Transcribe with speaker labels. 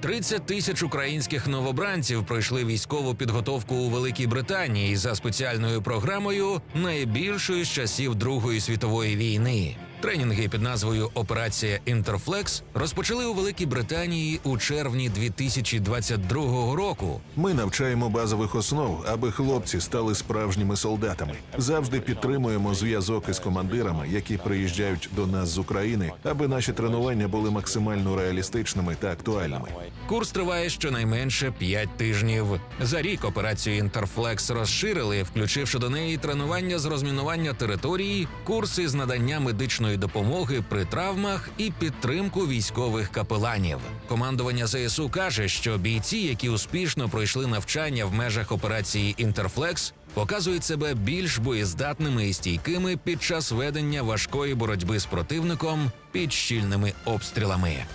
Speaker 1: 30 тисяч українських новобранців пройшли військову підготовку у Великій Британії за спеціальною програмою найбільшої з часів Другої світової війни. Тренінги під назвою Операція Інтерфлекс розпочали у Великій Британії у червні 2022 року.
Speaker 2: Ми навчаємо базових основ, аби хлопці стали справжніми солдатами. Завжди підтримуємо зв'язок із командирами, які приїжджають до нас з України, аби наші тренування були максимально реалістичними та актуальними.
Speaker 1: Курс триває щонайменше 5 тижнів. За рік операцію Інтерфлекс розширили, включивши до неї тренування з розмінування території, курси з надання медичної допомоги при травмах і підтримку військових капеланів. Командування ЗСУ каже, що бійці, які успішно пройшли навчання в межах операції Інтерфлекс, показують себе більш боєздатними і стійкими під час ведення важкої боротьби з противником під щільними обстрілами.